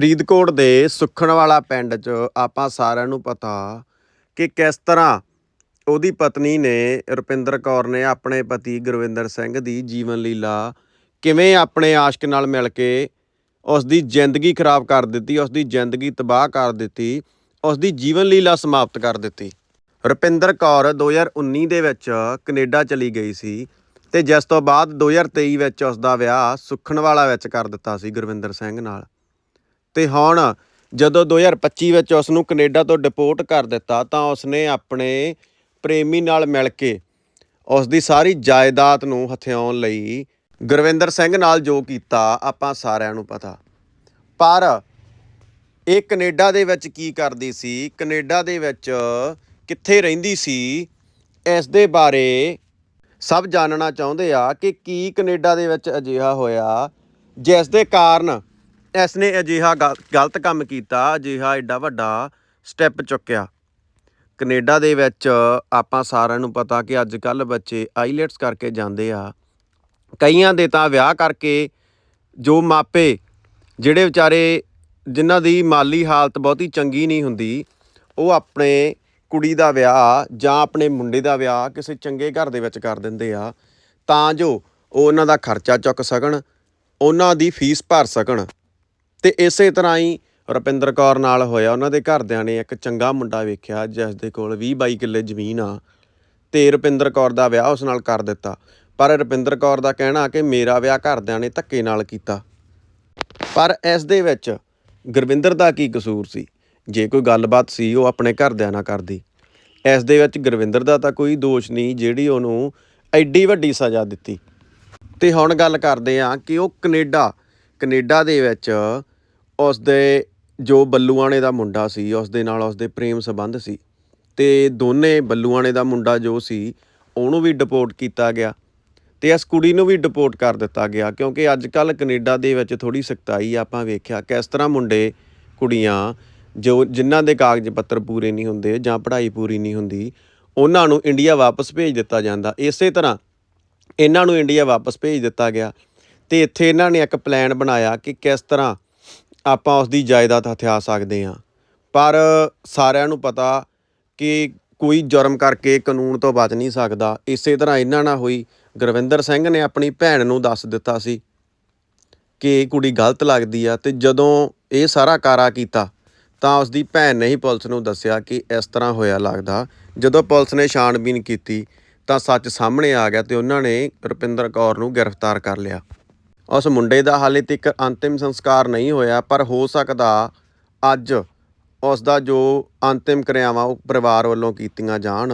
ਫਰੀਦਕੋਟ ਦੇ ਸੁਖਣਵਾਲਾ ਪਿੰਡ 'ਚ ਆਪਾਂ ਸਾਰਿਆਂ ਨੂੰ ਪਤਾ ਕਿ ਕਿਸ ਤਰ੍ਹਾਂ ਉਹਦੀ ਪਤਨੀ ਨੇ ਰੁਪਿੰਦਰ ਕੌਰ ਨੇ ਆਪਣੇ ਪਤੀ ਗੁਰਵਿੰਦਰ ਸਿੰਘ ਦੀ ਜੀਵਨ ਲੀਲਾ ਕਿਵੇਂ ਆਪਣੇ ਆਸ਼ਕ ਨਾਲ ਮਿਲ ਕੇ ਉਸ ਦੀ ਜ਼ਿੰਦਗੀ ਖਰਾਬ ਕਰ ਦਿੱਤੀ ਉਸ ਦੀ ਜ਼ਿੰਦਗੀ ਤਬਾਹ ਕਰ ਦਿੱਤੀ ਉਸ ਦੀ ਜੀਵਨ ਲੀਲਾ ਸਮਾਪਤ ਕਰ ਦਿੱਤੀ। ਰੁਪਿੰਦਰ ਕੌਰ 2019 ਦੇ ਵਿੱਚ ਕੈਨੇਡਾ ਚਲੀ ਗਈ ਸੀ ਤੇ ਜਿਸ ਤੋਂ ਬਾਅਦ 2023 ਵਿੱਚ ਉਸ ਦਾ ਵਿਆਹ ਸੁਖਣਵਾਲਾ ਵਿੱਚ ਕਰ ਦਿੱਤਾ ਸੀ ਗੁਰਵਿੰਦਰ ਸਿੰਘ ਨਾਲ। ਤੇ ਹੁਣ ਜਦੋਂ 2025 ਵਿੱਚ ਉਸ ਨੂੰ ਕੈਨੇਡਾ ਤੋਂ ਡਿਪੋਰਟ ਕਰ ਦਿੱਤਾ ਤਾਂ ਉਸਨੇ ਆਪਣੇ ਪ੍ਰੇਮੀ ਨਾਲ ਮਿਲ ਕੇ ਉਸ ਦੀ ਸਾਰੀ ਜਾਇਦਾਦ ਨੂੰ ਹਥਿਆਉਣ ਲਈ ਗੁਰਵਿੰਦਰ ਸਿੰਘ ਨਾਲ ਜੋ ਕੀਤਾ, ਆਪਾਂ ਸਾਰਿਆਂ ਨੂੰ ਪਤਾ। ਪਰ ਇਹ ਕੈਨੇਡਾ ਦੇ ਵਿੱਚ ਕੀ ਕਰਦੀ ਸੀ? ਕੈਨੇਡਾ ਦੇ ਵਿੱਚ ਕਿੱਥੇ ਰਹਿੰਦੀ ਸੀ? ਇਸ ਦੇ ਬਾਰੇ ਸਭ ਜਾਣਨਾ ਚਾਹੁੰਦੇ ਆ ਕਿ ਕੀ ਕੈਨੇਡਾ ਦੇ ਵਿੱਚ ਅਜਿਹਾ ਹੋਇਆ, ਜਿਸ ਦੇ ਕਾਰਨ ਇਸ ਨੇ ਅਜਿਹਾ ਗਲ- ਗਲਤ ਕੰਮ ਕੀਤਾ, ਅਜਿਹਾ ਐਡਾ ਵੱਡਾ ਸਟੈਪ ਚੁੱਕਿਆ। ਕੈਨੇਡਾ ਦੇ ਵਿੱਚ ਆਪਾਂ ਸਾਰਿਆਂ ਨੂੰ ਪਤਾ ਕਿ ਅੱਜ ਕੱਲ ਬੱਚੇ ਆਈਲੈਟਸ ਕਰਕੇ ਜਾਂਦੇ ਆ। ਕਈਆਂ ਦੇ ਤਾਂ ਵਿਆਹ ਕਰਕੇ ਜੋ ਮਾਪੇ, ਜਿਹੜੇ ਵਿਚਾਰੇ ਜਿਨ੍ਹਾਂ ਦੀ ਮਾਲੀ ਹਾਲਤ ਬਹੁਤੀ ਚੰਗੀ ਨਹੀਂ ਹੁੰਦੀ, ਉਹ ਆਪਣੇ ਕੁੜੀ ਦਾ ਵਿਆਹ ਜਾਂ ਆਪਣੇ ਮੁੰਡੇ ਦਾ ਵਿਆਹ ਕਿਸੇ ਚੰਗੇ ਘਰ ਦੇ ਵਿੱਚ ਕਰ ਦਿੰਦੇ ਆ, ਤਾਂ ਜੋ ਉਹ ਉਹਨਾਂ ਦਾ ਖਰਚਾ ਚੁੱਕ ਸਕਣ, ਉਹਨਾਂ ਦੀ ਫੀਸ ਭਰ ਸਕਣ। ਤੇ ਇਸੇ ਤਰ੍ਹਾਂ ਹੀ ਰੁਪਿੰਦਰ ਕੌਰ ਨਾਲ ਹੋਇਆ ਉਹਨਾਂ ਦੇ ਘਰਦਿਆਂ ਨੇ ਇੱਕ ਚੰਗਾ ਮੁੰਡਾ ਵੇਖਿਆ ਜਿਸ ਦੇ ਕੋਲ 20 22 ਕਿੱਲੇ ਜ਼ਮੀਨ ਆ, ਤੇ ਰੁਪਿੰਦਰ ਕੌਰ ਦਾ ਵਿਆਹ ਉਸ ਨਾਲ ਕਰ ਦਿੱਤਾ। ਪਰ ਰੁਪਿੰਦਰ ਕੌਰ ਦਾ ਕਹਿਣਾ ਕਿ ਮੇਰਾ ਵਿਆਹ ਘਰਦਿਆਂ ਨੇ ਧੱਕੇ ਨਾਲ ਕੀਤਾ। ਪਰ ਇਸ ਦੇ ਵਿੱਚ ਗੁਰਵਿੰਦਰ ਦਾ ਕੀ ਕਸੂਰ ਸੀ? ਜੇ ਕੋਈ ਗੱਲਬਾਤ ਸੀ, ਉਹ ਆਪਣੇ ਘਰਦਿਆਂ ਨਾਲ ਕਰਦੀ। ਇਸ ਦੇ ਵਿੱਚ ਗੁਰਵਿੰਦਰ ਦਾ ਤਾਂ ਕੋਈ ਦੋਸ਼ ਨਹੀਂ, ਜਿਹੜੀ ਉਹਨੂੰ ਐਡੀ ਵੱਡੀ ਸਜ਼ਾ ਦਿੱਤੀ। ਤੇ ਹੁਣ ਗੱਲ ਕਰਦੇ ਆ ਕਿ ਉਹ ਕੈਨੇਡਾ ਕੈਨੇਡਾ ਦੇ ਵਿੱਚ ਉਸ ਦੇ ਜੋ ਬੱਲੂਆਣੇ ਦਾ ਮੁੰਡਾ ਸੀ ਉਸ ਦੇ ਨਾਲ ਉਸ ਦੇ ਪ੍ਰੇਮ ਸੰਬੰਧ ਸੀ ਤੇ ਦੋਨੇ ਬੱਲੂਆਣੇ ਦਾ ਮੁੰਡਾ ਜੋ ਸੀ, ਉਹਨੂੰ ਵੀ ਡਿਪੋਰਟ ਕੀਤਾ ਗਿਆ ਤੇ ਇਸ ਕੁੜੀ ਨੂੰ ਵੀ ਡਿਪੋਰਟ ਕਰ ਦਿੱਤਾ ਗਿਆ ਕਿਉਂਕਿ ਅੱਜ ਕੱਲ ਕੈਨੇਡਾ ਦੇ ਵਿੱਚ ਥੋੜੀ ਸਖਤਾਈ ਆਪਾਂ ਵੇਖਿਆ ਕਿਸ ਤਰ੍ਹਾਂ ਮੁੰਡੇ ਕੁੜੀਆਂ ਜੋ ਜਿਨ੍ਹਾਂ ਦੇ ਕਾਗਜ਼ ਪੱਤਰ ਪੂਰੇ ਨਹੀਂ ਹੁੰਦੇ ਜਾਂ ਪੜ੍ਹਾਈ ਪੂਰੀ ਨਹੀਂ ਹੁੰਦੀ, ਉਹਨਾਂ ਨੂੰ ਇੰਡੀਆ ਵਾਪਸ ਭੇਜ ਦਿੱਤਾ ਜਾਂਦਾ। ਇਸੇ ਤਰ੍ਹਾਂ ਇਹਨਾਂ ਨੂੰ ਇੰਡੀਆ ਵਾਪਸ ਭੇਜ ਦਿੱਤਾ ਗਿਆ ਤੇ ਇੱਥੇ ਇਹਨਾਂ ਨੇ ਇੱਕ ਪਲਾਨ ਬਣਾਇਆ ਕਿ ਕਿਸ ਤਰ੍ਹਾਂ ਆਪਾਂ ਉਸ ਦੀ ਜਾਇਦਾਦ ਹਥਿਆ ਸਕਦੇ ਹਾਂ। ਪਰ ਸਾਰਿਆਂ ਨੂੰ ਪਤਾ ਕਿ ਕੋਈ ਜੁਰਮ ਕਰਕੇ ਕਾਨੂੰਨ ਤੋਂ ਬਚ ਨਹੀਂ ਸਕਦਾ। ਇਸੇ ਤਰ੍ਹਾਂ ਇਹਨਾਂ ਨਾਲ ਹੋਈ। ਗੁਰਵਿੰਦਰ ਸਿੰਘ ਨੇ ਆਪਣੀ ਭੈਣ ਨੂੰ ਦੱਸ ਦਿੱਤਾ ਸੀ ਕਿ ਇਹ ਕੁੜੀ ਗਲਤ ਲੱਗਦੀ ਆ ਤੇ ਜਦੋਂ ਇਹ ਸਾਰਾ ਕਾਰਾ ਕੀਤਾ ਤਾਂ ਉਸ ਦੀ ਭੈਣ ਨੇ ਹੀ ਪੁਲਿਸ ਨੂੰ ਦੱਸਿਆ ਕਿ ਇਸ ਤਰ੍ਹਾਂ ਹੋਇਆ ਲੱਗਦਾ। ਜਦੋਂ ਪੁਲਿਸ ਨੇ ਛਾਣਬੀਨ ਕੀਤੀ ਤਾਂ ਸੱਚ ਸਾਹਮਣੇ ਆ ਗਿਆ ਤੇ ਉਹਨਾਂ ਨੇ ਰੁਪਿੰਦਰ ਕੌਰ ਨੂੰ ਗ੍ਰਿਫਤਾਰ ਕਰ ਲਿਆ। ਉਸ ਮੁੰਡੇ ਦਾ ਹਾਲੇ ਤੱਕ ਅੰਤਿਮ ਸੰਸਕਾਰ ਨਹੀਂ ਹੋਇਆ, ਪਰ ਹੋ ਸਕਦਾ ਅੱਜ ਉਸ ਦਾ ਜੋ ਅੰਤਿਮ ਕਿਰਿਆਵਾਂ ਉਹ ਪਰਿਵਾਰ ਵੱਲੋਂ ਕੀਤੀਆਂ ਜਾਣ।